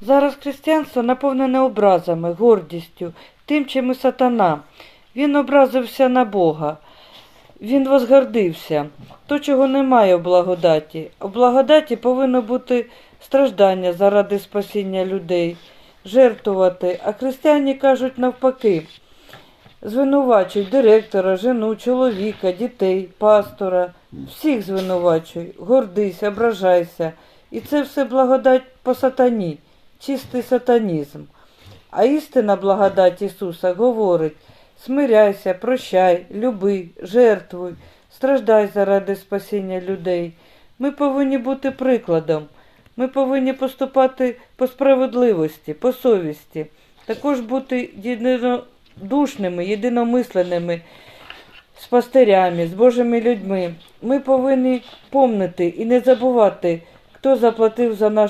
Зараз християнство наповнене образами, гордістю, тим, чим і сатана. Він образився на Бога. Він возгордився. То, чого немає в благодаті. У благодаті повинно бути страждання заради спасіння людей, жертвувати. А християні кажуть навпаки. Звинувачують директора, жену, чоловіка, дітей, пастора. Всіх звинувачуй, гордись, ображайся. І це все благодать по сатані, чистий сатанізм. А істина благодать Ісуса говорить: смиряйся, прощай, люби, жертвуй, страждай заради спасіння людей. Ми повинні бути прикладом. Ми повинні поступати по справедливості, по совісті, також бути єдинодушними, єдиномисленими з пастирями, з Божими людьми. Ми повинні помнити і не забувати, хто заплатив за наш.